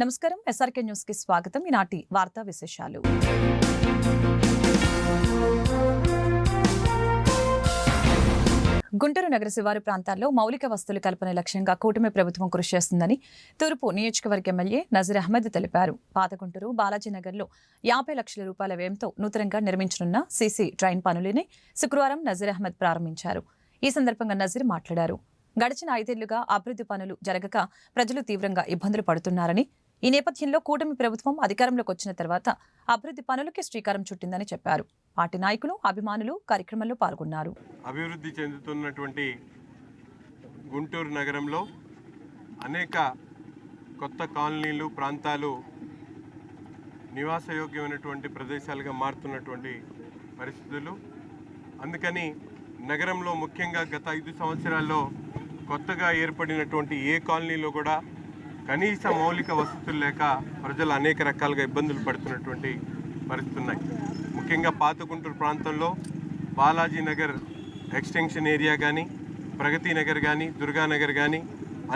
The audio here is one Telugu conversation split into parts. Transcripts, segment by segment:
నమస్కారం. ఎస్ఆర్కే న్యూస్కి స్వాగతం. ఈనాటి వార్తా విశేషాలు. గుంటూరు నగర శివారు ప్రాంతాల్లో మౌలిక వసతులు కల్పన లక్ష్యంగా కూటమి ప్రభుత్వం కృషి చేస్తుందని తూర్పు నియోజకవర్గ ఎమ్మెల్యే నజీర్ అహ్మద్ తెలిపారు. పాత గుంటూరు బాలాజీనగర్లో యాభై లక్షల రూపాయల వ్యయంతో నూతనంగా నిర్మించనున్న సీసీ ట్రైన్ పనులని శుక్రవారం నజీర్ అహ్మద్ ప్రారంభించారు. ఈ సందర్భంగా నజీర్ మాట్లాడారు. గడిచిన ఐదేళ్ళుగా అభివృద్ధి పనులు జరగక ప్రజలు తీవ్రంగా ఇబ్బందులు పడుతున్నారని ఈ నేపథ్యంలో కూటమి ప్రభుత్వం అధికారంలోకి వచ్చిన తర్వాత అభివృద్ధి పనులకి శ్రీకారం చుట్టిందని చెప్పారు. పార్టీ నాయకులు అభిమానులు కార్యక్రమంలో పాల్గొన్నారు. అభివృద్ధి చెందుతున్నటువంటి గుంటూరు నగరంలో అనేక కొత్త కాలనీలు ప్రాంతాలు నివాసయోగ్యమైనటువంటి ప్రదేశాలుగా మారుతున్నటువంటి పరిస్థితులు. అందుకని నగరంలో ముఖ్యంగా గత ఐదు సంవత్సరాల్లో కొత్తగా ఏర్పడినటువంటి ఏ కాలనీలో కూడా కనీస మౌలిక వసతులు లేక ప్రజలు అనేక రకాలుగా ఇబ్బందులు పడుతున్నటువంటి పరిస్థితులు ఉన్నాయి. ముఖ్యంగా పాత గుంటూరు ప్రాంతంలో బాలాజీ నగర్ ఎక్స్టెన్షన్ ఏరియా కానీ ప్రగతి నగర్ కానీ దుర్గానగర్ కానీ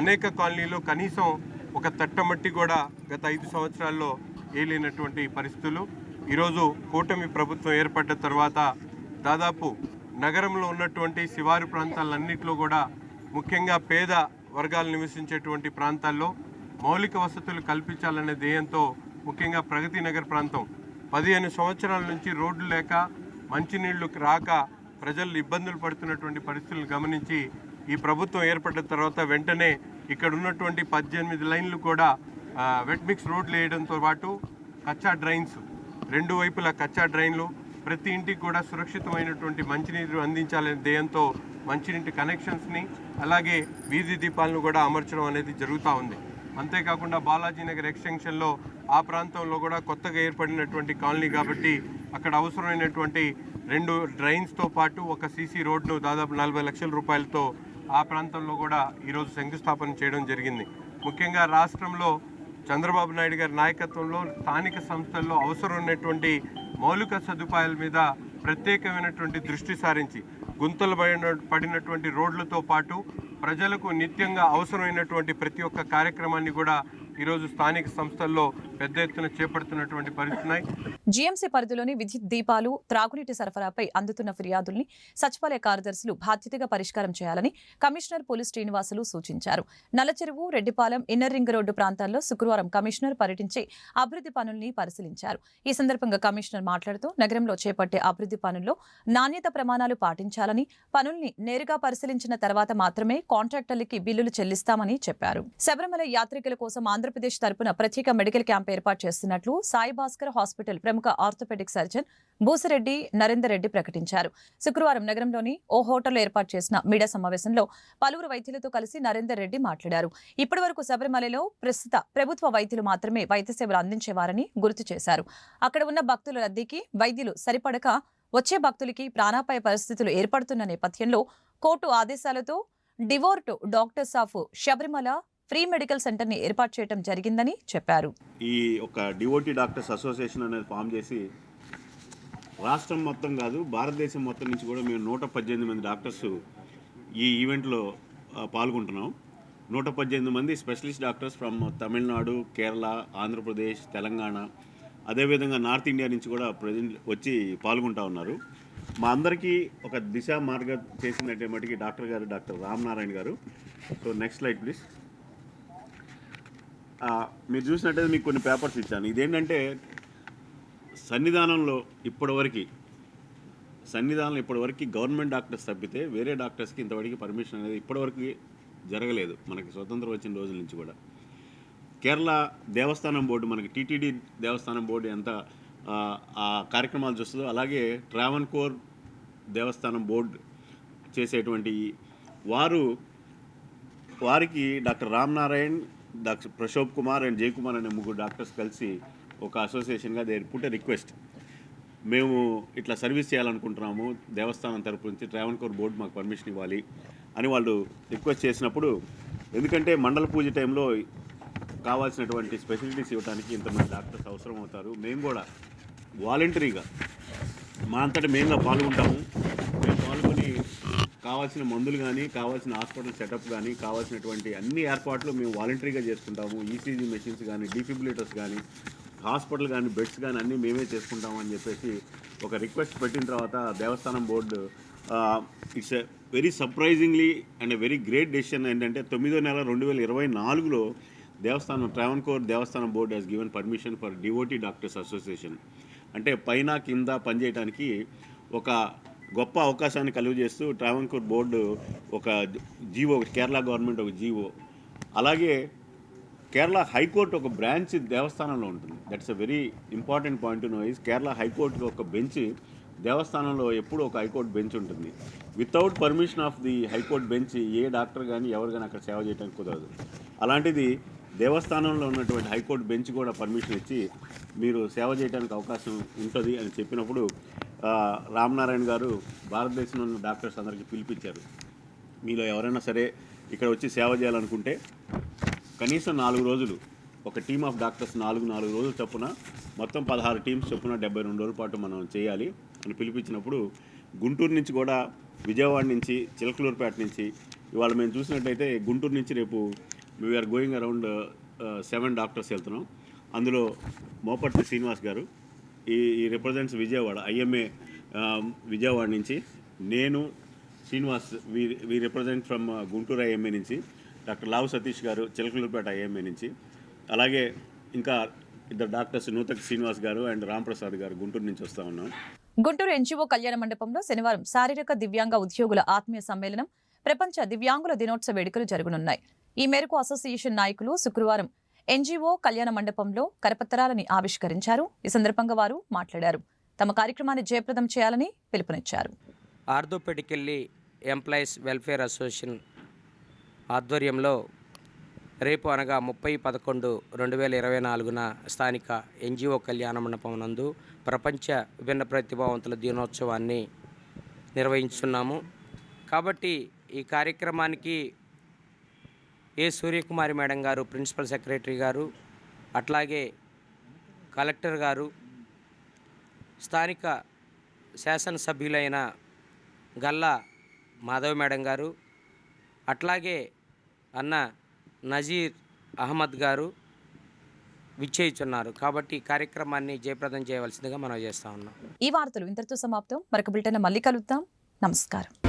అనేక కాలనీలో కనీసం ఒక తట్టమట్టి కూడా గత ఐదు సంవత్సరాల్లో ఏలినటువంటి పరిస్థితులు. ఈరోజు కూటమి ప్రభుత్వం ఏర్పడ్డ తర్వాత దాదాపు నగరంలో ఉన్నటువంటి శివారు ప్రాంతాలన్నింటిలో కూడా ముఖ్యంగా పేద వర్గాలు నివసించేటువంటి ప్రాంతాల్లో మౌలిక వసతులు కల్పించాలనే ధ్యేయంతో ముఖ్యంగా ప్రగతి నగర్ ప్రాంతం. పదిహేను సంవత్సరాల నుంచి రోడ్లు లేక మంచినీళ్ళు రాక ప్రజలు ఇబ్బందులు పడుతున్నటువంటి పరిస్థితులను గమనించి ఈ ప్రభుత్వం ఏర్పడిన తర్వాత వెంటనే ఇక్కడ ఉన్నటువంటి పద్దెనిమిది లైన్లు కూడా వెట్ మిక్స్ రోడ్లు వేయడంతో పాటు కచ్చా డ్రైన్స్ రెండు వైపులా కచ్చా డ్రైన్లు ప్రతి ఇంటికి కూడా సురక్షితమైనటువంటి మంచినీరు అందించాలనే ధ్యేయంతో మంచినీటి కనెక్షన్స్ని అలాగే వీధి దీపాలను కూడా అమర్చడం అనేది జరుగుతూ ఉంది. అంతేకాకుండా బాలాజీ నగర్ ఎక్స్టెన్షన్లో ఆ ప్రాంతంలో కూడా కొత్తగా ఏర్పడినటువంటి కాలనీ కాబట్టి అక్కడ అవసరమైనటువంటి రెండు డ్రైన్స్తో పాటు ఒక సీసీ రోడ్ను దాదాపు నలభై లక్షల రూపాయలతో ఆ ప్రాంతంలో కూడా ఈరోజు శంకుస్థాపన చేయడం జరిగింది. ముఖ్యంగా రాష్ట్రంలో చంద్రబాబు నాయుడు గారి నాయకత్వంలో స్థానిక సంస్థల్లో అవసరం ఉన్నటువంటి మౌలిక సదుపాయాల మీద ప్రత్యేకమైనటువంటి దృష్టి సారించి గుంతలు పడిన పడినటువంటి రోడ్లతో పాటు ప్రజలకు నిత్యంగా అవసరమైనటువంటి ప్రతి ఒక్క కార్యక్రమాన్ని కూడా ఈరోజు స్థానిక సంస్థల్లో పెద్ద ఎత్తున చేపడుతున్నటువంటి జీఎంసీ పరిధిలోని విద్యుత్ దీపాలు త్రాగునీటి సరఫరాపై అందుతున్న ఫిర్యాదుల్ని సచివాలయ కార్యదర్శులు బాధ్యతగా పరిష్కారం చేయాలని కమిషనర్ పోలీస్ శ్రీనివాసులు సూచించారు. Nallacheruvu Reddipalem inner ring road ప్రాంతాల్లో శుక్రవారం కమిషనర్ పర్యటించి అభివృద్ధి పనుల్ని పరిశీలించారు. ఈ సందర్భంగా కమిషనర్ మాట్లాడుతూ నగరంలో చేపట్టే అభివృద్ధి పనుల్లో నాణ్యత ప్రమాణాలు పాటించాలని పనుల్ని నేరుగా పరిశీలించిన తర్వాత మాత్రమే కాంట్రాక్టర్లకి బిల్లులు చెల్లిస్తామని చెప్పారు. శబరిమల యాత్రికుల కోసం ఆంధ్రప్రదేశ్ తరపున ప్రత్యేక మెడికల్ క్యాంప్ ఏర్పాటు చేస్తున్నట్లు సాయి భాస్కర్ హాస్పిటల్ ప్రముఖ ఆర్థోపెడిక్ సర్జన్ బూసిరెడ్డి నరేందర్ రెడ్డి ప్రకటించారు. శుక్రవారం నగరంలోని ఓ హోటల్లో ఏర్పాటు చేసిన మీడియా సమావేశంలో పలువురు వైద్యులతో కలిసి నరేందర్ రెడ్డి మాట్లాడారు. ఇప్పటి వరకు శబరిమలలో ప్రస్తుత ప్రభుత్వ వైద్యులు మాత్రమే వైద్య సేవలు అందించేవారని గుర్తు చేశారు. అక్కడ ఉన్న భక్తుల రద్దీకి వైద్యులు సరిపడక వచ్చే భక్తులకి ప్రాణాపాయ పరిస్థితులు ఏర్పడుతున్న నేపథ్యంలో కోర్టు ఆదేశాలతో డివోర్టు doctors of Sabarimala free medical సెంటర్ని ఏర్పాటు చేయడం జరిగిందని చెప్పారు. ఈ ఒక డివోటీ డాక్టర్స్ అసోసియేషన్ అనేది ఫామ్ చేసి రాష్ట్రం మొత్తం కాదు భారతదేశం మొత్తం నుంచి కూడా మేము నూట పద్దెనిమిది మంది డాక్టర్స్ ఈ ఈవెంట్లో పాల్గొంటున్నాం. నూట పద్దెనిమిది మంది specialist doctors from Tamil Nadu Kerala Andhra Pradesh Telangana అదేవిధంగా నార్త్ ఇండియా నుంచి కూడా ప్రజెంట్ వచ్చి పాల్గొంటా ఉన్నారు. మా అందరికీ ఒక దిశ మార్గ చేసినట్టే మటుకి డాక్టర్ గారు డాక్టర్ రామనారాయణ గారు. సో నెక్స్ట్ స్లైడ్ ప్లీజ్ మీరు చూసినట్టయితే మీకు కొన్ని పేపర్స్ ఇచ్చాను. ఇదేంటంటే సన్నిధానంలో ఇప్పటివరకు సన్నిధానంలో ఇప్పటివరకు గవర్నమెంట్ డాక్టర్స్ తప్పితే వేరే డాక్టర్స్కి ఇంతవరకు పర్మిషన్ అనేది ఇప్పటివరకు జరగలేదు. మనకి స్వతంత్రం వచ్చిన రోజుల నుంచి కూడా. కేరళ దేవస్థానం బోర్డు మనకి టీటీడీ దేవస్థానం బోర్డు ఎంత ఆ, కార్యక్రమాలు చూస్తుందో అలాగే ట్రావెన్కోర్ దేవస్థానం బోర్డు చేసేటువంటి వారు వారికి doctor Ram Narayan doctor Prashobh Kumar and Jayakumar అనే ముగ్గురు డాక్టర్స్ కలిసి ఒక అసోసియేషన్గా దే పుట్ రిక్వెస్ట్. మేము ఇట్లా సర్వీస్ చేయాలనుకుంటున్నాము. దేవస్థానం తరపు నుంచి ట్రావెన్కోర్ బోర్డు మాకు పర్మిషన్ ఇవ్వాలి అని వాళ్ళు రిక్వెస్ట్ చేసినప్పుడు ఎందుకంటే మండల పూజ టైంలో కావాల్సినటువంటి స్పెసిలిటీస్ ఇవ్వడానికి ఇంతమంది డాక్టర్స్ అవసరం అవుతారు మేము కూడా వాలంటరీగా మా అంతటా మేముగా పాల్గొంటాము. కావాల్సిన మందులు కానీ కావాల్సిన హాస్పిటల్ సెటప్ కానీ కావాల్సినటువంటి అన్ని ఏర్పాట్లు మేము వాలంటరీగా చేసుకుంటాము. ఈసీజీ మెషిన్స్ కానీ డిఫిబిలేటర్స్ కానీ హాస్పిటల్ కానీ బెడ్స్ కానీ అన్నీ మేమే చేసుకుంటాము అని చెప్పేసి ఒక రిక్వెస్ట్ పెట్టిన తర్వాత దేవస్థానం board it's a very surprisingly and a very great decision ఏంటంటే తొమ్మిదో నెల రెండు వేల ఇరవై నాలుగులో దేవస్థానం ట్రావెన్కోర్ దేవస్థానం board has given permission for devotee doctors association అంటే పైన కింద పనిచేయడానికి ఒక గొప్ప అవకాశాన్ని కలుగు చేస్తూ ట్రావెన్కోర్ బోర్డు ఒక జీవో కేరళ గవర్నమెంట్ ఒక జీవో. అలాగే కేరళ హైకోర్టు ఒక బ్రాంచ్ దేవస్థానంలో ఉంటుంది. That's a very important point no is Kerala high court ఒక బెంచ్ దేవస్థానంలో ఎప్పుడు ఒక హైకోర్టు బెంచ్ ఉంటుంది. Without permission of the high court bench A doctor కానీ ఎవరు కానీ అక్కడ సేవ చేయడానికి కుదరదు. అలాంటిది దేవస్థానంలో ఉన్నటువంటి హైకోర్టు బెంచ్ కూడా పర్మిషన్ ఇచ్చి మీరు సేవ చేయడానికి అవకాశం ఉంటుంది అని చెప్పినప్పుడు రామనారాయణ గారు భారతదేశంలో ఉన్న డాక్టర్స్ అందరికీ పిలిపించారు. మీలో ఎవరైనా సరే ఇక్కడ వచ్చి సేవ చేయాలనుకుంటే కనీసం నాలుగు రోజులు ఒక టీమ్ ఆఫ్ డాక్టర్స్ నాలుగు నాలుగు రోజులు చొప్పున మొత్తం పదహారు టీమ్స్ చొప్పున డెబ్బై రెండు రోజుల పాటు మనం చేయాలి అని పిలిపించినప్పుడు గుంటూరు నుంచి కూడా విజయవాడ నుంచి చిలకలూరుపేట నుంచి ఇవాళ మేము చూసినట్టయితే గుంటూరు నుంచి రేపు we are going around seven doctors వెళ్తున్నాం. అందులో మోపట్ల శ్రీనివాస్ గారు ఈ ఈ రిప్రజెంట్స్ విజయవాడ ఐఎంఏ విజయవాడ నుంచి. నేను Srinivas we we represent from Guntur IMA నుంచి. డాక్టర్ లావు సతీష్ గారు చిలకలూరుపేట ఐఎంఏ నుంచి. అలాగే ఇంకా ఇద్దరు డాక్టర్స్ నూతక్ శ్రీనివాస్ గారు అండ్ రాంప్రసాద్ గారు గుంటూరు నుంచి వస్తూ ఉన్నాం. గుంటూరు ఎన్జీఓ కళ్యాణ మండపంలో శనివారం శారీరక దివ్యాంగ ఉద్యోగుల ఆత్మీయ సమ్మేళనం ప్రపంచ దివ్యాంగుల దినోత్సవ వేడుకలు జరగనున్నాయి. ఈ మేరకు అసోసియేషన్ నాయకులు శుక్రవారం ఎన్జీఓ కళ్యాణ మండపంలో కరపత్రాలని ఆవిష్కరించారు. ఈ సందర్భంగా వారు మాట్లాడారు. తమ కార్యక్రమాన్ని జయప్రదం చేయాలని పిలుపునిచ్చారు. ఆర్థోపెడికల్లీ ఎంప్లాయీస్ వెల్ఫేర్ అసోసియేషన్ ఆధ్వర్యంలో రేపు అనగా ముప్పై పదకొండు రెండు వేల ఇరవై నాలుగున స్థానిక ఎన్జిఓ కళ్యాణ మండపం నందు ప్రపంచ విభిన్న ప్రతిభావంతుల దినోత్సవాన్ని నిర్వహించున్నాము. కాబట్టి ఈ కార్యక్రమానికి A Suryakumari madam garu principal secretary garu అట్లాగే కలెక్టర్ గారు స్థానిక శాసనసభ్యులైన గల్లా మాధవ్ మేడం గారు అట్లాగే అన్న నజీర్ అహ్మద్ గారు విచ్చేయిచున్నారు. కాబట్టి కార్యక్రమాన్ని జయప్రదం చేయవలసిందిగా మనం చేస్తా ఉన్నాం. ఈ వార్తలు ఇంతటితో సమాప్తం. మరొక బిల్టన్ మళ్ళీ కలుద్దాం. నమస్కారం.